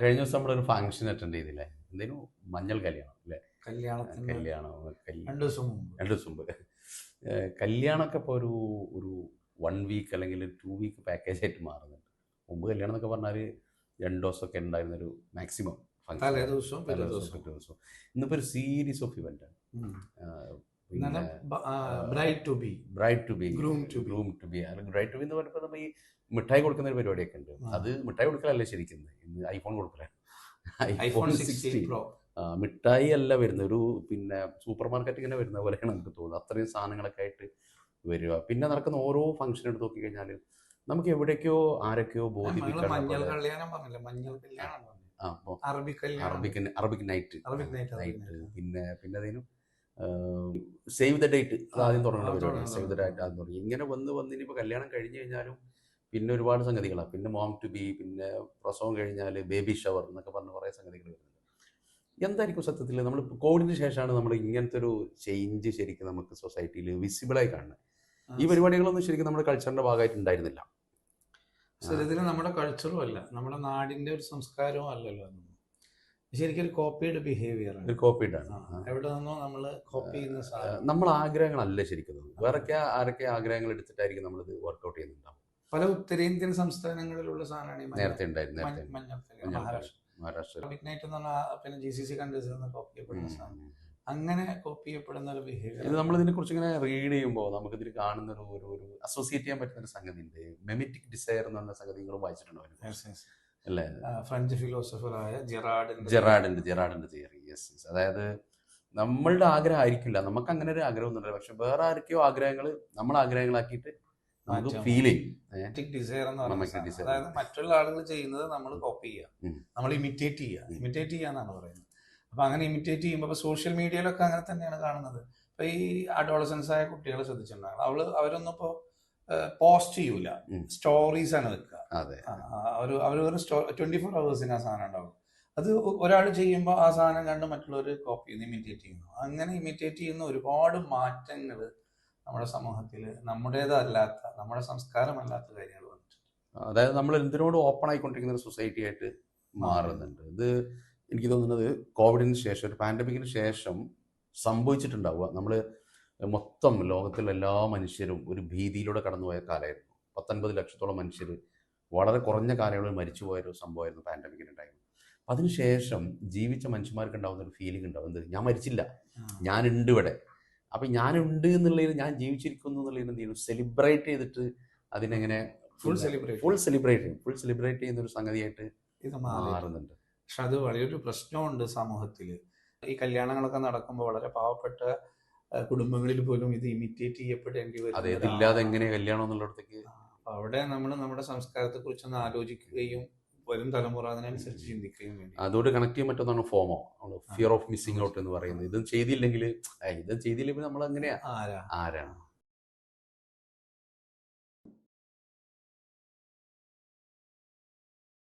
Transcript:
കഴിഞ്ഞ ദിവസം നമ്മളൊരു ഫംഗ്ഷൻ അറ്റൻഡ് ചെയ്തില്ലേ? എന്തേലും മഞ്ഞൾ കല്യാണം അല്ലേ? കല്യാണത്തിന് കല്യാണം കല്യാണം രണ്ടു ദിവസം രണ്ട് ദിവസം മുമ്പ്. കല്യാണമൊക്കെ ഇപ്പോൾ ഒരു ഒരു വൺ വീക്ക് അല്ലെങ്കിൽ ടു വീക്ക് പാക്കേജ് ആയിട്ട് മാറുന്നുണ്ട്. മുമ്പ് കല്യാണം എന്നൊക്കെ പറഞ്ഞാൽ രണ്ട് ദിവസമൊക്കെ ഉണ്ടായിരുന്നൊരു മാക്സിമം തലേ ദിവസം ഇന്നിപ്പോൾ ഒരു സീരീസ് ഓഫ് ഇവന്റ് ഉം. Bright to be bride to be groom to. Groom to be അല്ലെങ്കിൽ ബ്രൈഡ് ടു ബി എന്ന് പറയുമ്പോൾ നമ്മൾ ഈ മിഠായി കൊടുക്കുന്ന ഒരു പരിപാടിയൊക്കെ ഉണ്ട്. അത് മിഠായി കൊടുക്കലല്ല ശരിക്കും. ഇന്ന് ഐഫോൺ കൊടുക്കലാണ് ഐഫോൺ സിക്സ്റ്റീൻ പ്രോ മിഠായി അല്ല വരുന്ന ഒരു പിന്നെ സൂപ്പർ മാർക്കറ്റ് ഇങ്ങനെ വരുന്ന പോലെയാണ് നമുക്ക് തോന്നുന്നത്. അത്രയും സാധനങ്ങളൊക്കെ ആയിട്ട് വരിക. പിന്നെ നടക്കുന്ന ഓരോ ഫംഗ്ഷൻ എടുത്ത് നോക്കി കഴിഞ്ഞാൽ നമുക്ക് എവിടേക്കോ ആരൊക്കെയോ ബോധിപ്പിക്കണം അറബിക് നൈറ്റ് നൈറ്റ് പിന്നെ പിന്നെ അതിനും സേവ് ദ ഡേറ്റ് ആദ്യം തുടങ്ങുന്ന പരിപാടി സേവ് ദ ഡേറ്റ് ആദ്യം തുടങ്ങി. ഇങ്ങനെ വന്ന് വന്ന് ഇനിയിപ്പോൾ കല്യാണം കഴിഞ്ഞ് കഴിഞ്ഞാലും പിന്നെ ഒരുപാട് സംഗതികളാണ് പിന്നെ മോം ടു ബി പിന്നെ പ്രസവം കഴിഞ്ഞാൽ ബേബി ഷവർ എന്നൊക്കെ പറഞ്ഞ കുറേ സംഗതികൾ വരുന്നുണ്ട്. എന്തായിരിക്കും സത്യത്തിൽ നമ്മൾ കോവിഡിന് ശേഷമാണ് നമ്മൾ ഇങ്ങനത്തെ ഒരു ചേഞ്ച് ശരിക്കും നമുക്ക് സൊസൈറ്റിയിൽ വിസിബിളായി കാണുന്നത്. ഈ പരിപാടികളൊന്നും ശരിക്കും നമ്മുടെ കൾച്ചറിന്റെ ഭാഗമായിട്ട് ഉണ്ടായിരുന്നില്ല. സത്യത്തിൽ നമ്മുടെ കൾച്ചറും അല്ല. നമ്മുടെ നാടിന്റെ ഒരു സംസ്കാരവും അല്ലല്ലോ ശരിക്കും ഒരു കോപ്പിയുടെ ബിഹേവിയർ ആണ്. ഒരു കോപ്പിഡ് ആണ്. എവിടെ നിന്നോ നമ്മൾ കോപ്പി ചെയ്യുന്ന സാധനം. നമ്മൾ ആഗ്രഹങ്ങളല്ല ശരിക്കും. വേറൊക്കെ ആരൊക്കെ ആഗ്രഹങ്ങൾ എടുത്തിട്ടായിരിക്കും നമ്മളിത് വർക്ക്ഔട്ട് ചെയ്യുന്നുണ്ടാവും. പല ഉത്തരേന്ത്യൻ സംസ്ഥാനങ്ങളിലുള്ള സാധനമാണ് നേരത്തെ ഉണ്ടായിരുന്നു മഹാരാഷ്ട്ര. മഹാരാഷ്ട്ര. നൈറ്റ് എന്ന് പറഞ്ഞാൽ പിന്നെ ജി സി സി കൺട്രീസിൽ നിന്ന് കോപ്പി ചെയ്യപ്പെടുന്ന സാധനം. അങ്ങനെ കോപ്പി ചെയ്യപ്പെടുന്ന ഒരു ബിഹേവിയർ നമ്മൾ ഇതിനെ കുറിച്ച് ഇങ്ങനെ റീഡ് ചെയ്യുമ്പോൾ നമുക്ക് ഇതിൽ കാണുന്ന ഒരു ഒരു ഒരു അസോസിയേറ്റ് ചെയ്യാൻ പറ്റുന്ന ഒരു സംഗതി ഉണ്ട് മെമിറ്റിക് ഡിസയർ എന്ന് പറഞ്ഞ സംഗതി നിങ്ങൾ വായിച്ചിട്ടുണ്ടോ? അല്ലേ? ഫ്രഞ്ച് ഫിലോസഫറായ ജെറാഡ് ജെറാഡിന്റെ ജെറാഡിന്റെ തിയറി യെസ് യെസ് അതായത് നമ്മളുടെ ആഗ്രഹം ആയിരിക്കില്ല നമുക്ക് അങ്ങനെ ഒരു ആഗ്രഹം ഒന്നുമില്ല. പക്ഷെ വേറെ ആർക്കെയോ ആഗ്രഹങ്ങൾ നമ്മൾ ആഗ്രഹങ്ങളാക്കിയിട്ട് നമുക്ക് ഫീൽ ചെയ്യും. ഡിസയർ എന്ന് പറയുന്ന Romantic സാധനം. desire. അതായത് മറ്റുള്ള ആളുകൾ ചെയ്യുന്നത് നമ്മൾ കോപ്പി ചെയ്യുക. നമ്മൾ ഇമിറ്റേറ്റ് ചെയ്യുക. ഇമിറ്റേറ്റ് ഇമിറ്റേറ്റ് ചെയ്യാന്നാണ് പറയുന്നത്. അപ്പൊ അങ്ങനെ ഇമിറ്റേറ്റ് ചെയ്യുമ്പോൾ ഇപ്പൊ സോഷ്യൽ മീഡിയയിലൊക്കെ അങ്ങനെ തന്നെയാണ് കാണുന്നത്. ഇപ്പൊ ഈ അഡോളസൻസ് ആയ കുട്ടികളെ ശ്രദ്ധിച്ചിട്ടുണ്ടാകും. അവൾ അവരൊന്നും ഇപ്പോ പോസ്റ്റ് ചെയ്യൂല. സ്റ്റോറീസ് ആണ് വെക്കുക. ഒരു അവർ ഒരു ട്വന്റി ഫോർ അവേഴ്സിന് ആ സാധനം ഉണ്ടാവും. അത് ഒരാൾ ചെയ്യുമ്പോൾ ആ സാധനം കണ്ട് മറ്റുള്ളവർ കോപ്പി ചെയ്യുന്നു ഇമിറ്റേറ്റ് ചെയ്യുന്നു. അങ്ങനെ ഇമിറ്റേറ്റ് ചെയ്യുന്ന ഒരുപാട് മാറ്റങ്ങൾ നമ്മുടെ സമൂഹത്തിൽ നമ്മുടേതല്ലാത്ത നമ്മുടെ സംസ്കാരമല്ലാത്ത കാര്യങ്ങൾ വന്നിട്ടുണ്ട്. അതായത് നമ്മൾ എന്തിനോട് ഓപ്പൺ ആയിക്കൊണ്ടിരിക്കുന്ന ഒരു സൊസൈറ്റി ആയിട്ട് മാറുന്നുണ്ട്. ഇത് എനിക്ക് തോന്നുന്നത് കോവിഡിന് ശേഷം ഒരു പാൻഡമിക്കിന് ശേഷം സംഭവിച്ചിട്ടുണ്ടാവുക. നമ്മൾ മൊത്തം ലോകത്തിലെ എല്ലാ മനുഷ്യരും ഒരു ഭീതിയിലൂടെ കടന്നുപോയ കാലമായിരുന്നു. പത്തൊൻപത് ലക്ഷത്തോളം മനുഷ്യർ വളരെ കുറഞ്ഞ കാലയളവിൽ മരിച്ചുപോയ ഒരു സംഭവമായിരുന്നു പാൻഡമിക്കിന്റെ ടൈം അതിനുശേഷം ജീവിച്ച മനുഷ്യന്മാർക്ക് ഉണ്ടാകുന്ന ഒരു ഫീലിംഗ് ഉണ്ടാവും. എന്ത്? ഞാൻ മരിച്ചില്ല. ഞാനുണ്ട് ഇവിടെ. അപ്പം ഞാനുണ്ട് എന്നുള്ളതിൽ ഞാൻ ജീവിച്ചിരിക്കുന്നു എന്നുള്ളതിന് എന്ത് ചെയ്യുന്നു സെലിബ്രേറ്റ് ചെയ്തിട്ട് അതിനെങ്ങനെ ഫുൾ സെലിബ്രേറ്റ് ഫുൾ സെലിബ്രേറ്റ് ചെയ്യും. ഫുൾ സെലിബ്രേറ്റ് ചെയ്യുന്ന ഒരു സംഗതിയായിട്ട് ഇത് മാറുന്നുണ്ട്. പക്ഷെ അത് വലിയൊരു പ്രശ്നമുണ്ട് സമൂഹത്തിൽ ഈ കല്യാണങ്ങളൊക്കെ നടക്കുമ്പോൾ വളരെ പാവപ്പെട്ട കുടുംബങ്ങളിൽ പോലും ഇത് ഇമിറ്റേറ്റ് ചെയ്യപ്പെടേണ്ടി വരും അതെ ഇതില്ലാതെ എങ്ങനെ കല്യാണം എന്നുള്ളിടത്തേക്ക് അവിടെ നമ്മൾ നമ്മുടെ സംസ്കാരത്തെ കുറിച്ച് ഒന്ന് ആലോചിക്കുകയും വരും തലമുറ അതിനനുസരിച്ച് ചിന്തിക്കുകയും വേണ്ടി. അതോട് കണക്ട് ചെയ്യാൻ പറ്റുന്നതാണ് FOMO fear of missing out എന്ന് പറയുന്നത്. ഇതും ചെയ്തില്ലെങ്കിൽ ഇതും ചെയ്തില്ലെങ്കിൽ നമ്മൾ എങ്ങനെയാ ആരാ? ആരാണ്